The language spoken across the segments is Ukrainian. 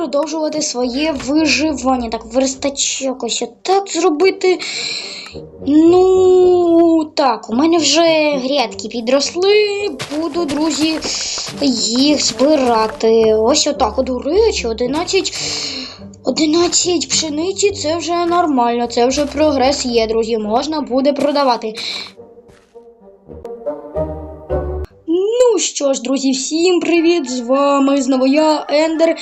продовжувати своє виживання. Так, верстачок ось так зробити. Ну, так, у мене вже грядки підросли. Буду, друзі, їх збирати. Ось отак. От, До речі, 11. 11 пшениці це вже нормально, це вже прогрес є, друзі. Можна буде продавати. Що ж, друзі, всім привіт! З вами знову я, Ендер.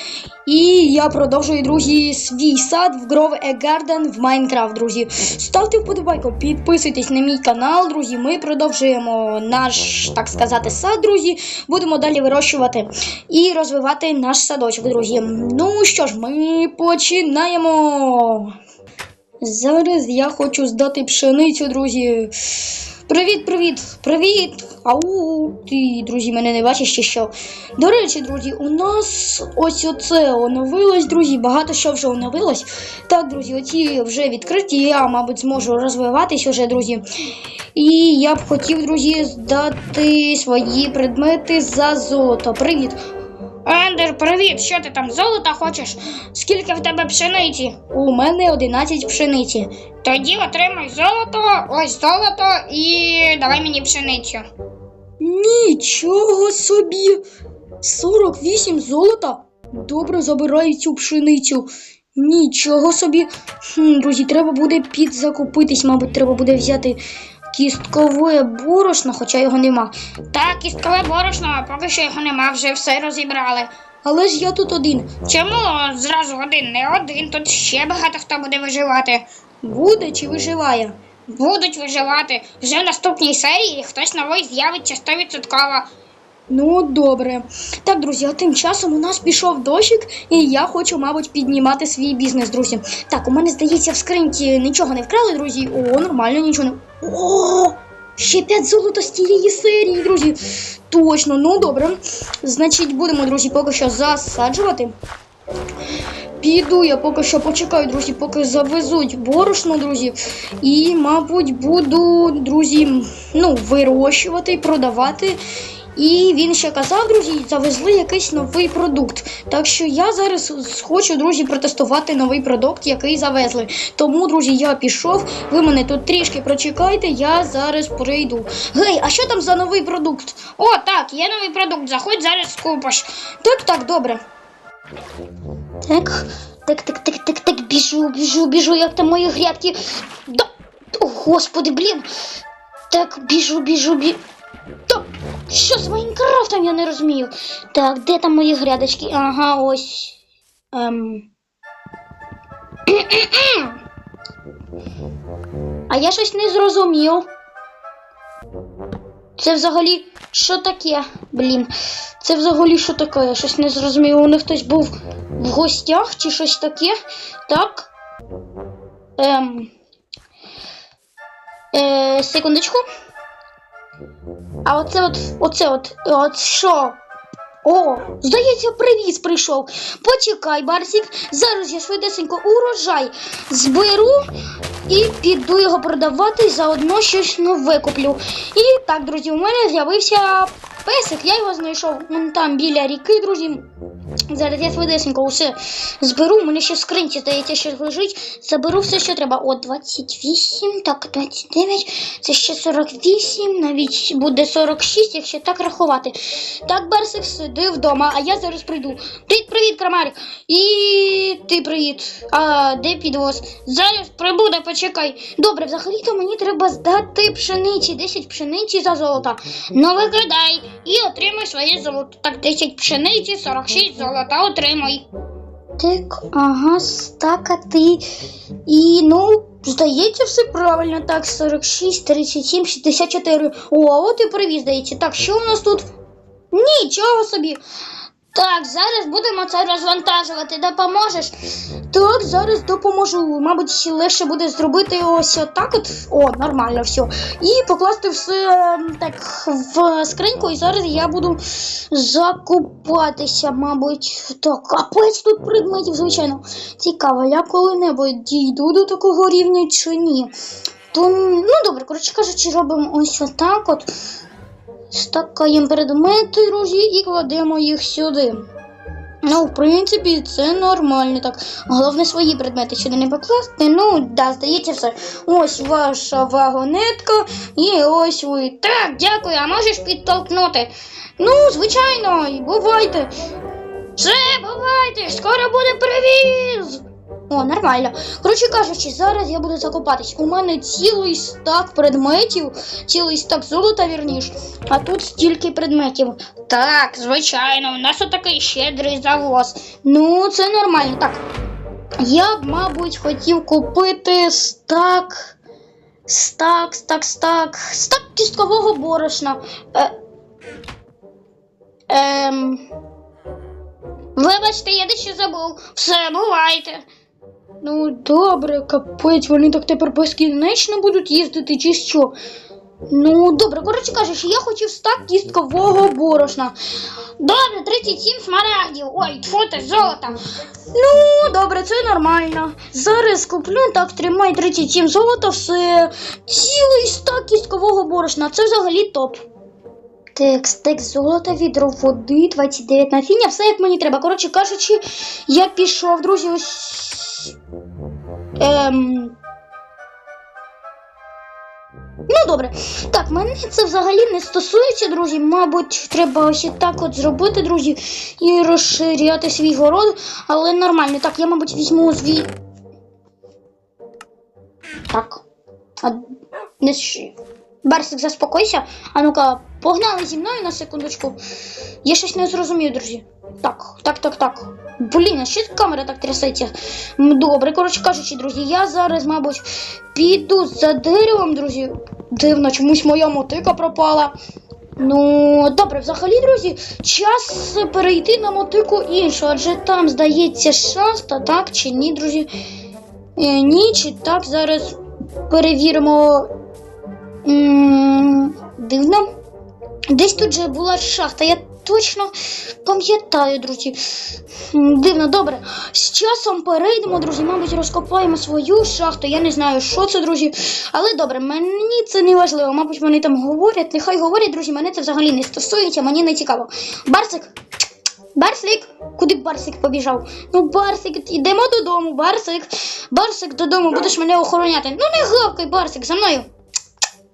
І я продовжую, друзі, свій сад в Grove a Garden в Майнкрафт, друзі. Ставте вподобайку, підписуйтесь на мій канал, друзі. Ми продовжуємо наш, так сказати, сад, друзі. Будемо далі вирощувати і розвивати наш садочок, друзі. Ну що ж, ми починаємо. Зараз я хочу здати пшеницю, друзі. Привіт, привіт, привіт! Ау, ти, друзі, мене не бачиш чи що. До речі, друзі, у нас ось оце оновилось, друзі. Багато що вже оновилось. Так, друзі, оці вже відкриті. Я, мабуть, зможу розвиватись уже, друзі. І я б хотів, друзі, здати свої предмети за золото. Привіт! Ендер, привіт! Що ти там золота хочеш? Скільки в тебе пшениці? У мене 11 пшениці. Тоді отримай золото, ось золото і давай мені пшеницю. Нічого собі! 48 золота? Добре, забираю цю пшеницю. Нічого собі. Хм, друзі, треба буде підзакупитись, мабуть, треба буде взяти кісткове борошно, хоча його нема. Так, кісткове борошно, а поки що його нема, вже все розібрали. Але ж я тут один. Чому зразу один? Не один, тут ще багато хто буде виживати. Буде чи виживає? Будуть виживати. Вже в наступній серії хтось новий з'явиться 100%. Ну, добре. Так, друзі, а тим часом у нас пішов дощик, і я хочу, мабуть, піднімати свій бізнес, друзі. Так, у мене, здається, в скриньці нічого не вкрали, друзі. О, нормально, нічого не. О! Ще 5 золота з тієї серії, друзі. Точно, ну добре. Значить, будемо, друзі, поки що засаджувати. Піду я поки що почекаю, друзі, поки завезуть борошно, друзі. І, мабуть, буду, друзі, ну, вирощувати продавати. І він ще казав, друзі, завезли якийсь новий продукт. Так що я зараз хочу, друзі, протестувати новий продукт, який завезли. Тому, друзі, я пішов. Ви мене тут трішки прочекайте, я зараз прийду. Гей, а що там за новий продукт? О, так, є новий продукт. Заходь зараз купиш. Так, так, добре. Так, так, так, так, так, так, біжу, біжу, біжу, як там мої грядки. Да. О, господи, блін. Так, біжу, біжу, біжу. Та, що з Майнкрафтом я не розумію. Так, де там мої грядочки? Ага, ось. Ем. А я щось не зрозумів. Це взагалі що таке? Блін. Це взагалі що таке? Я щось не зрозумів. У них хтось був в гостях чи щось таке. Так. Ем. Е, секундочку. А оце от, оце от, от що? О, здається, привіз прийшов. Почекай, Барсік, зараз я швидесенько урожай зберу і піду його продавати, заодно щось нове куплю. І так, друзі, у мене з'явився песик, я його знайшов там біля ріки, друзі. Зараз я швидесенько усе зберу. У мене ще в скринці, здається, щось лежить. Заберу все, що треба. О, 28, так, 29, це ще 48, навіть буде 46, якщо так рахувати. Так, Берсик, сиди вдома, а я зараз прийду. Привіт, привіт, Крамарик. І ти привіт. А де підвоз? Зараз прибуде, почекай. Добре, взагалі-то мені треба здати пшениці, 10 пшениці за золото. Ну викидай і отримай своє золото. Так, 10 пшениці, 46 золота отримай. Так, ага, стакати. І ну, здається, все правильно. Так, 46, 37, 64. О, а от і привіз, здається. Так, що у нас тут? Нічого собі. Так, зараз будемо це розвантажувати. Допоможеш? Так, зараз допоможу. Мабуть, легше буде зробити ось отак от. О, нормально все. І покласти все ем, так в скриньку. І зараз я буду закупатися, мабуть. Так, капець тут предметів, звичайно. Цікаво, я коли-небудь дійду до такого рівня чи ні. То, ну добре, коротше кажучи, робимо ось отак от. Стакаємо предмети, друзі, і кладемо їх сюди. Ну, в принципі, це нормально так. Головне свої предмети сюди не покласти. Ну, да, здається, все. Ось ваша вагонетка, і ось ви. Так, дякую, а можеш підтолкнути? Ну, звичайно, бувайте. Все, бувайте, скоро буде привіз. О, нормально. Коротше кажучи, зараз я буду закопатись. У мене цілий стак предметів, цілий стак золота, вірніш, а тут стільки предметів. Так, звичайно, у нас отакий щедрий завоз. Ну, це нормально. Так. Я б, мабуть, хотів купити стак. Стак, стак, стак. Стак кісткового борошна. Е, ем. Вибачте, я дещо забув. Все, бувайте. Ну, добре, капець, вони так тепер безкінечно будуть їздити, чи що? Ну, добре, коротше кажучи, я хотів стак кісткового борошна. Добре, 37 смарагдів. Ой, тьфу ти, золота. Ну, добре, це нормально. Зараз куплю, так, тримай 37 золота, все. Цілий стак кісткового борошна. Це взагалі топ. Текст, текст золота, відро води, 29 насіння, все як мені треба. Коротше кажучи, я пішов, друзі, ось. Ем... Ну, добре. Так, мене це взагалі не стосується, друзі. Мабуть, треба ось так от зробити, друзі, і розширяти свій город, але нормально. Так, я, мабуть, візьму свій. Так. А, Барсик, заспокойся. А ну-ка, погнали зі мною на секундочку. Я щось не зрозумів, друзі. Так, так, так, так. Блін, а що камера так трясеться? Добре, коротше кажучи, друзі, я зараз, мабуть, піду за деревом, друзі. Дивно, чомусь моя мотика пропала. Ну, добре, взагалі, друзі, час перейти на мотику іншу, адже там, здається, шаста, так чи ні, друзі? Е, ні, чи так, зараз перевіримо. М, Дивно. Десь тут же була шахта, я точно пам'ятаю, друзі. Дивно, добре. З часом перейдемо, друзі, мабуть, розкопаємо свою шахту. Я не знаю, що це, друзі. Але добре, мені це не важливо. Мабуть, вони там говорять. Нехай говорять, друзі, мене це взагалі не стосується, мені не цікаво. Барсик. Барсик, куди Барсик побіжав? Ну, Барсик, йдемо додому, Барсик. Барсик додому, будеш мене охороняти. Ну не гавкай, Барсик, за мною.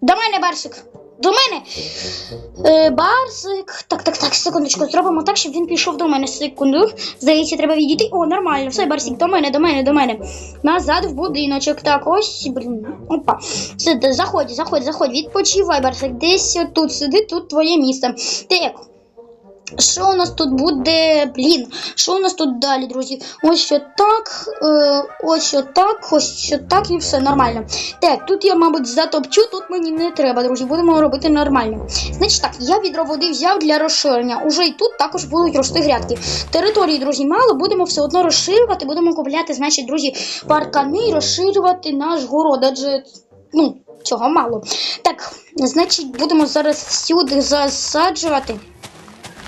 До мене, Барсик. До мене. Е, Барсик. Так, так, так, секундочку, зробимо так, щоб він пішов до мене. Секунду. Здається, треба відійти. О, нормально. Все, Барсик, до мене, до мене, до мене. Назад в будиночок. Так, ось, блін. Опа. Все, заходь, заходь, заходь. Відпочивай, Барсик. Десь тут сиди, тут твоє місце. Так. Що у нас тут буде? Блін, що у нас тут далі, друзі? Ось що так, е, ось що так, ось що так і все нормально. Так, тут я, мабуть, затопчу, тут мені не треба, друзі. Будемо робити нормально. Значить так, я відро води взяв для розширення. Уже і тут також будуть рости грядки. Території, друзі, мало, будемо все одно розширювати, будемо купляти, значить, друзі, паркани і розширювати наш город. Адже, ну, цього мало. Так, значить, будемо зараз всюди засаджувати.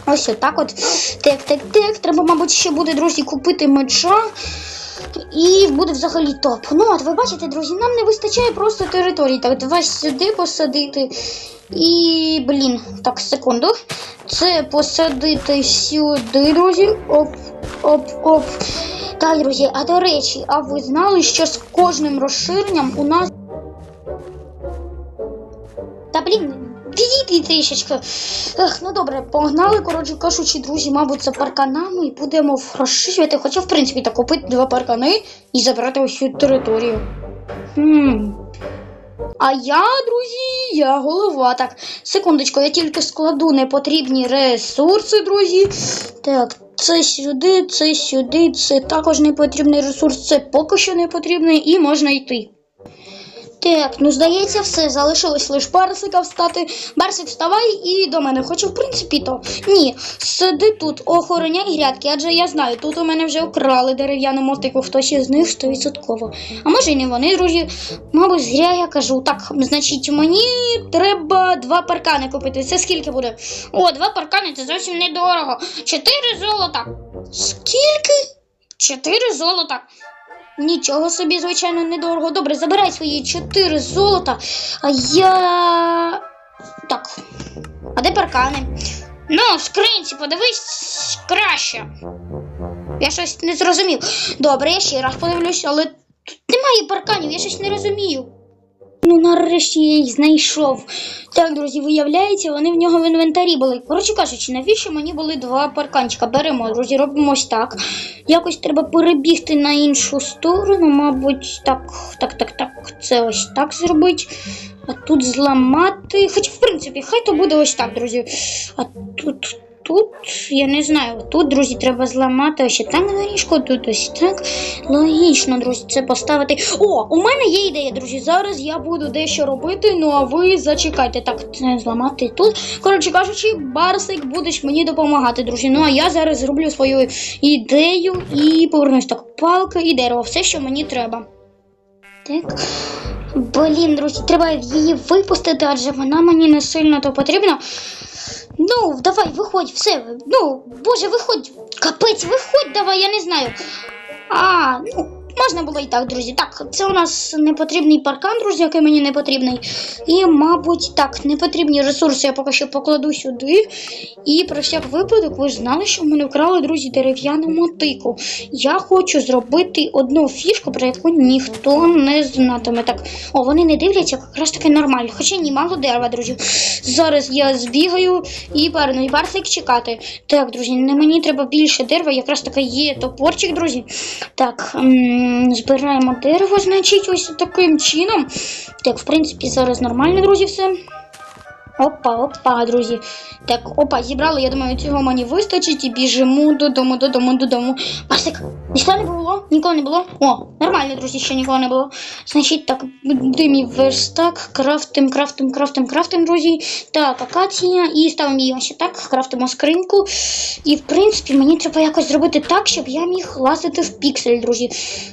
Ось отак от. Так, так, так. Треба, мабуть, ще буде, друзі, купити меча. І буде взагалі топ. Ну, от ви бачите, друзі, нам не вистачає просто території. Так, давай сюди посадити. І, блін, так, секунду. Це посадити сюди, друзі. Оп, оп, оп. Так, друзі, а до речі, а ви знали, що з кожним розширенням у нас. Та блін, відійди трішечки. Ех, ну добре, погнали, коротше кажучи, друзі, мабуть, за парканами і будемо розширювати. Хоча, в принципі, так купити два паркани і забрати усю територію. Хм. А я, друзі, я голова. Так, секундочку, я тільки складу непотрібні ресурси, друзі. Так, це сюди, це сюди, це також непотрібний ресурс, це поки що не потрібний і можна йти. Так, ну здається, все. Залишилось лише Барсика встати. Барсик, вставай і до мене. Хоча, в принципі, то ні. Сиди тут, охороняй грядки, адже я знаю, тут у мене вже вкрали дерев'яну мотику, хтось із них стовідсотково. А може і не вони, друзі. Мабуть, зря я кажу. Так, значить, мені треба два паркани купити. Це скільки буде? О, два паркани це зовсім недорого. Чотири золота. Скільки? Чотири золота. Нічого собі, звичайно, недорого. Добре, забирай свої чотири золота. А я. Так. А де паркани? Ну, в скринці, подивись краще. Я щось не зрозумів. Добре, я ще раз подивлюсь, але тут немає парканів, я щось не розумію. Ну, нарешті я їх знайшов. Так, друзі, виявляється, вони в нього в інвентарі були. Коротше кажучи, навіщо мені були два парканчика? Беремо, друзі, робимо ось так. Якось треба перебігти на іншу сторону, мабуть, так, так, так, так. Це ось так зробити. А тут зламати. Хоча, в принципі, хай то буде ось так, друзі. А тут. Тут, я не знаю, тут, друзі, треба зламати ось так доріжку, тут ось так. Логічно, друзі, це поставити. О, у мене є ідея, друзі. Зараз я буду дещо робити, ну а ви зачекайте. Так, це зламати тут. Коротше кажучи, Барсик будеш мені допомагати, друзі. Ну а я зараз зроблю свою ідею і повернусь так. Палка і дерево, все, що мені треба. Так. Блін, друзі, треба її випустити, адже вона мені не сильно то потрібна. Ну, давай, виходь, все. Ну, боже, виходь. Капець, виходь, давай, я не знаю. А, ну, можна було і так, друзі. Так, це у нас непотрібний паркан, друзі, який мені не потрібний. І, мабуть, так, непотрібні ресурси я поки що покладу сюди. І про всяк випадок, ви знали, що в мене вкрали, друзі, дерев'яну мотику. Я хочу зробити одну фішку, про яку ніхто не знатиме. Так, о, вони не дивляться, якраз таки нормально. Хоча ні, мало дерева, друзі. Зараз я збігаю і поверну, і Барсик чекати. Так, друзі, не мені треба більше дерева, якраз таки є топорчик, друзі. Так, м, збираємо дерево, значить, ось таким чином. Так, в принципі, зараз нормально, друзі, все. Опа, опа, друзі. Так, опа, зібрали, я думаю, цього мені вистачить і біжимо додому, додому, додому. Басик, ніхто не було? Нікого не було? О, нормально, друзі, ще нікого не було. Значить, так, димі верстак, крафтим, крафтим, крафтим, крафтим, друзі. Так, акація, і ставимо її ось так, крафтимо скриньку. І, в принципі, мені треба якось зробити так, щоб я міг лазити в піксель, друзі.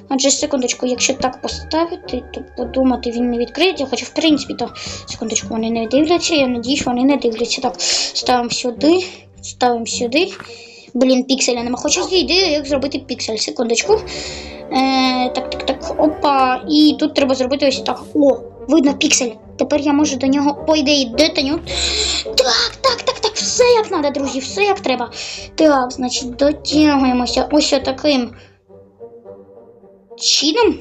Адже, секундочку, якщо так поставити, то подумати він не відкриється. Хоча, в принципі, то секундочку, вони не дивляться. Надіюсь, вони не дивляться. Так, ставимо сюди, ставимо сюди. Блін, пікселя нема. Хочу ідею, як зробити піксель. Секундочку. Е, так, так, так. Опа. І тут треба зробити ось так. О, видно піксель. Тепер я можу до нього, по ідеї, детаню. Так, так, так, так, все як треба, друзі, все як треба. Так, значить, дотягуємося ось таким чином.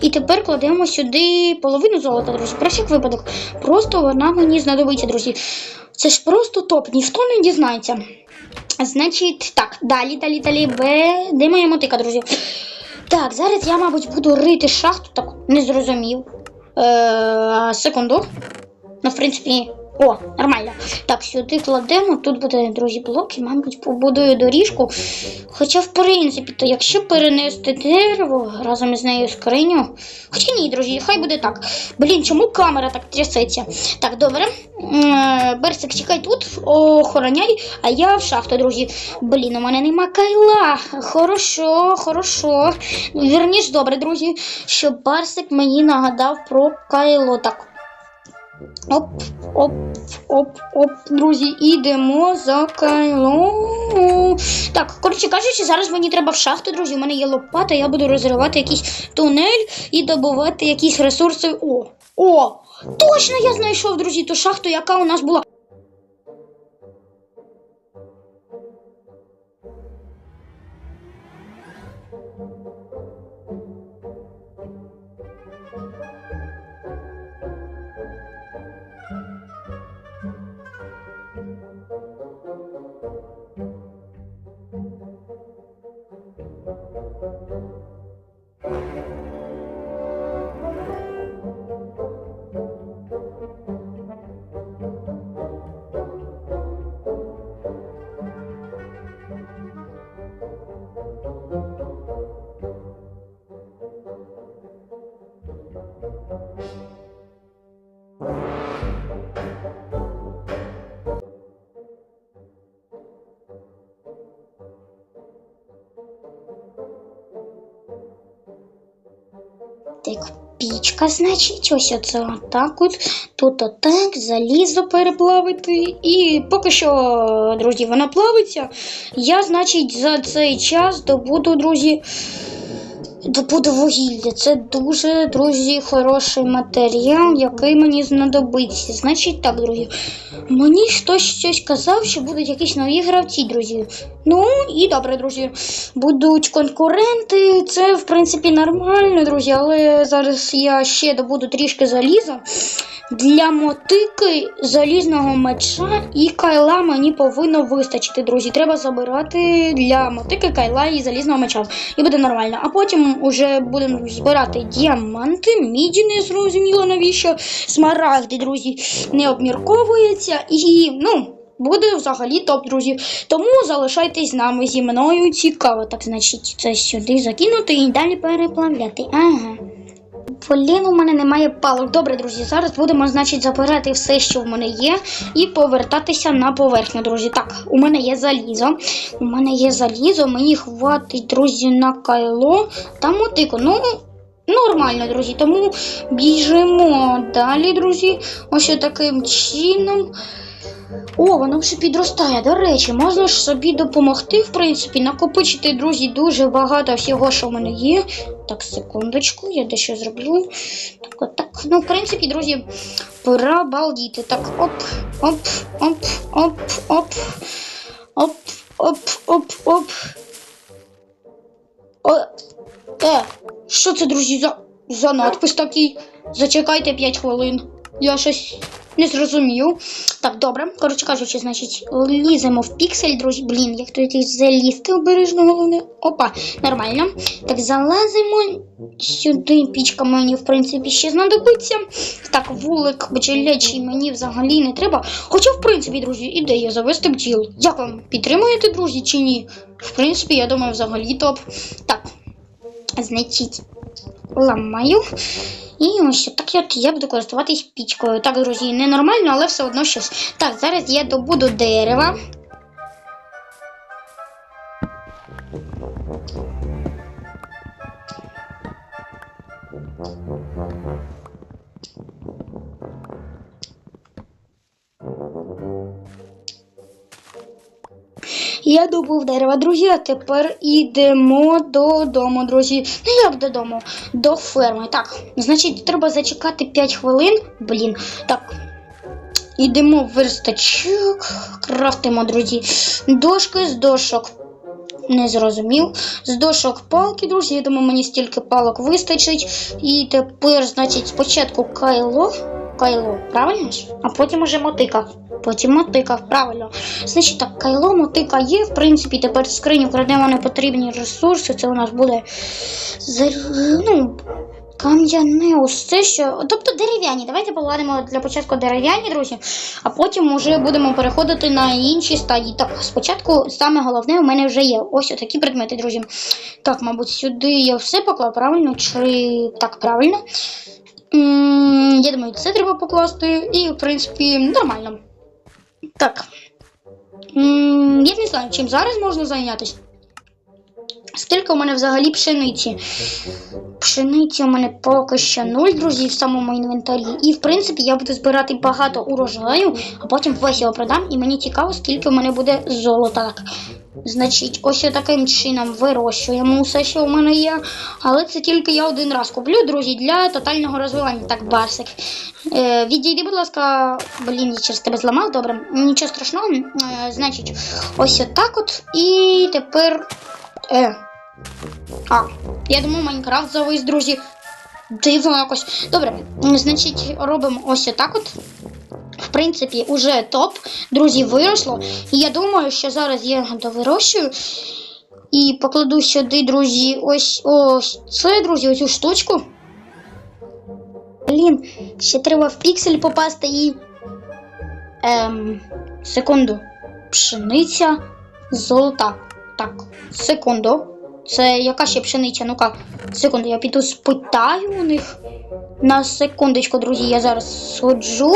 І тепер кладемо сюди половину золота, друзі. Про випадок. Просто вона мені знадобиться, друзі. Це ж просто топ, ніхто не дізнається. Значить, так, далі, далі, далі. Б. Де моя мотика, друзі? Так, зараз я, мабуть, буду рити шахту, так не зрозумів. Е, секунду. Ну, в принципі, о, нормально. Так, сюди кладемо. Тут буде, друзі, блок і, мабуть, побудую доріжку. Хоча, в принципі, то якщо перенести дерево разом із нею скриню. Хоча ні, друзі, хай буде так. Блін, чому камера так трясеться? Так, добре. Берсик, чекай тут, охороняй, а я в шахту, друзі. Блін, у мене нема кайла. Хорошо, хорошо. Вірніш, добре, друзі, що Барсик мені нагадав про кайло. Так. Оп, оп, оп, оп, друзі, ідемо за кайлом. Так, коротше кажучи, зараз мені треба в шахту, друзі. У мене є лопата, я буду розривати якийсь тунель і добувати якісь ресурси. О, о! Точно я знайшов, друзі, ту шахту, яка у нас була. Пічка, значить, ось оце отак от. Тут отак, залізо переплавити. І поки що, друзі, вона плавиться. Я, значить, за цей час добуду, друзі. Добуду вугілля. Це дуже, друзі, хороший матеріал, який мені знадобиться. Значить так, друзі. Мені хтось щось казав, що будуть якісь нові гравці, друзі. Ну і добре, друзі. Будуть конкуренти. Це, в принципі, нормально, друзі, але зараз я ще добуду трішки заліза. Для мотики залізного меча і кайла мені повинно вистачити, друзі. Треба забирати для мотики кайла і залізного меча. І буде нормально. А потім уже будемо збирати діаманти, міді не зрозуміло навіщо. Смарагди, друзі, не обмірковується. І, ну. Буде взагалі топ, друзі. Тому залишайтесь з нами зі мною. Цікаво. Так, значить, це сюди закинути і далі переплавляти. Ага. Блін, у мене немає палок. Добре, друзі, зараз будемо, значить, забирати все, що в мене є, і повертатися на поверхню, друзі. Так, у мене є залізо. У мене є залізо, мені хватить, друзі, на кайло та мотику. Ну, нормально, друзі. Тому біжимо далі, друзі. Ось таким чином. О, воно вже підростає. До речі, можна ж собі допомогти, в принципі, накопичити, друзі, дуже багато всього, що в мене є. Так, секундочку, я дещо зроблю. Так, от так. Ну, в принципі, друзі, пора балдіти. Так, оп, оп, оп, оп, оп, оп, оп, оп, оп. О, е, що це, друзі, за, за надпис такий? Зачекайте 5 хвилин. Я щось не зрозумів. Так, добре. Коротше кажучи, значить, ліземо в піксель, друзі. Блін, як тут залізти обережно головне. Опа, нормально. Так, залазимо сюди. Пічка мені, в принципі, ще знадобиться. Так, вулик бджолячий мені взагалі не треба. Хоча, в принципі, друзі, ідея завести бджіл. Як вам підтримуєте, друзі, чи ні? В принципі, я думаю, взагалі топ. Так, значить, ламаю. І ось так от я буду користуватись пічкою. Так, друзі, ненормально, але все одно щось. Так, зараз я добуду дерева. Я добув дерева, друзі, а тепер ідемо додому, друзі. Ну як додому? До ферми. Так, значить, треба зачекати 5 хвилин. Блін, так. Ідемо в верстачок, крафтимо, друзі. Дошки з дошок. Не зрозумів. З дошок палки, друзі. Я думаю, мені стільки палок вистачить. І тепер, значить, спочатку кайло. Кайло, правильно ж? А потім уже мотика. Потім мотика, правильно. Значить так, кайло, мотика є. В принципі, тепер скриню крадемо непотрібні ресурси. Це у нас буде ну, кам'яне ось це що. Тобто дерев'яні. Давайте поладимо для початку дерев'яні, друзі, а потім вже будемо переходити на інші стадії. Так, спочатку саме головне у мене вже є. Ось такі предмети, друзі. Так, мабуть, сюди я все поклав, правильно? Чи так, правильно? Я думаю, це треба покласти, і, в принципі, нормально. Так. Я не знаю, чим зараз можна зайнятися. Скільки у мене взагалі пшениці? Пшениці у мене поки що нуль, друзі, в самому інвентарі. І в принципі я буду збирати багато урожаю, а потім весь його продам, і мені цікаво, скільки у мене буде золота. Значить, ось таким чином вирощуємо все, що у мене є. Але це тільки я один раз куплю, друзі, для тотального розвивання. Так, барсик. Е, відійди, будь ласка, блін, я через тебе зламав, добре. Нічого страшного. Е, значить, ось отак от. І тепер. Е. А, я думаю, Майнкрафт завис, друзі. Дивно якось. Добре, значить, робимо ось отак от. В принципі, уже топ. Друзі, виросло. І я думаю, що зараз я довирощую. І покладу сюди, друзі, ось ось це, друзі, оцю штучку. Блін, ще треба в піксель попасти і. Ем, секунду. Пшениця золота. Так, секунду. Це яка ще пшениця? Ну-ка, секунду, я піду спитаю у них. На секундочку, друзі, я зараз сходжу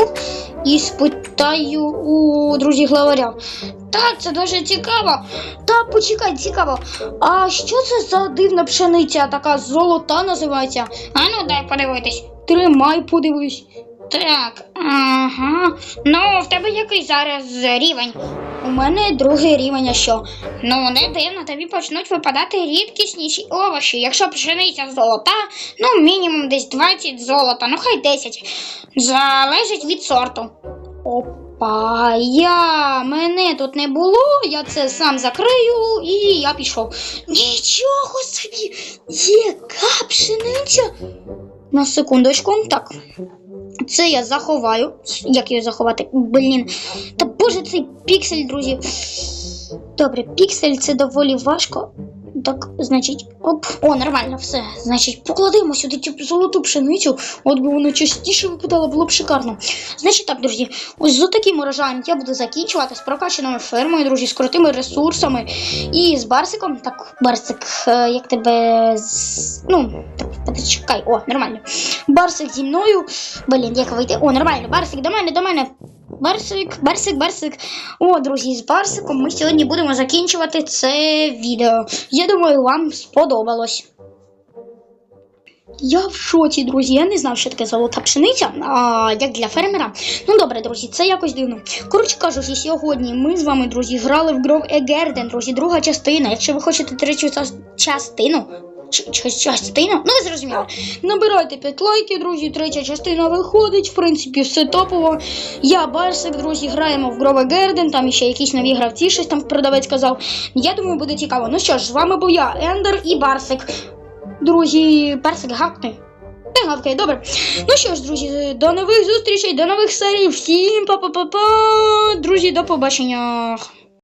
і спитаю у друзі главаря. Так, це дуже цікаво. Та почекай, цікаво. А що це за дивна пшениця, така золота називається? А ну дай подивитись. Тримай, подивись. Так, ага. Ну, в тебе який зараз рівень? У мене другий рівень, а що? Ну, не дивно, тобі почнуть випадати рідкісніші овочі. Якщо пшениця золота, ну мінімум десь 20 золота, ну хай 10. Залежить від сорту. Опа, я мене тут не було, я це сам закрию і я пішов. Нічого собі! Яка пшениця? На секундочку, так. Це я заховаю. Як її заховати? Блін. Та боже, цей піксель, друзі. Добре, піксель це доволі важко. Так, значить, оп, о, нормально, все. Значить, покладемо сюди цю золоту пшеницю, от би вона частіше випадала, було б шикарно. Значить так, друзі, ось з таким урожаєм я буду закінчувати з прокачаною фермою, друзі, з крутими ресурсами і з Барсиком. Так, Барсик, е, як тебе. Ну, так, почекай, о, нормально. Барсик зі мною. Блін, як вийти? О, нормально, Барсик, до мене, до мене. Барсик, барсик, барсик. О, друзі, з барсиком ми сьогодні будемо закінчувати це відео. Я думаю, вам сподобалось. Я в шоці, друзі. Я не знав, що таке золота пшениця, а як для фермера. Ну добре, друзі, це якось дивно. Коротше кажучи, сьогодні ми з вами, друзі, грали в Grove Егерден, друзі, друга частина. Якщо ви хочете третю частину. Ч- ч- Частину? Ну, ви зрозуміли. Набирайте 5 лайків, друзі. Третя частина виходить. В принципі, все топово. Я Барсик, друзі, граємо в Grove Garden, там ще якісь нові гравці, щось там продавець казав. Я думаю, буде цікаво. Ну що ж, з вами був я, Ендер і Барсик. Друзі, Барсик гавкне. Не гавкає, добре. Ну що ж, друзі, до нових зустрічей, до нових серій. Всім па-па-па-па. Друзі, до побачення.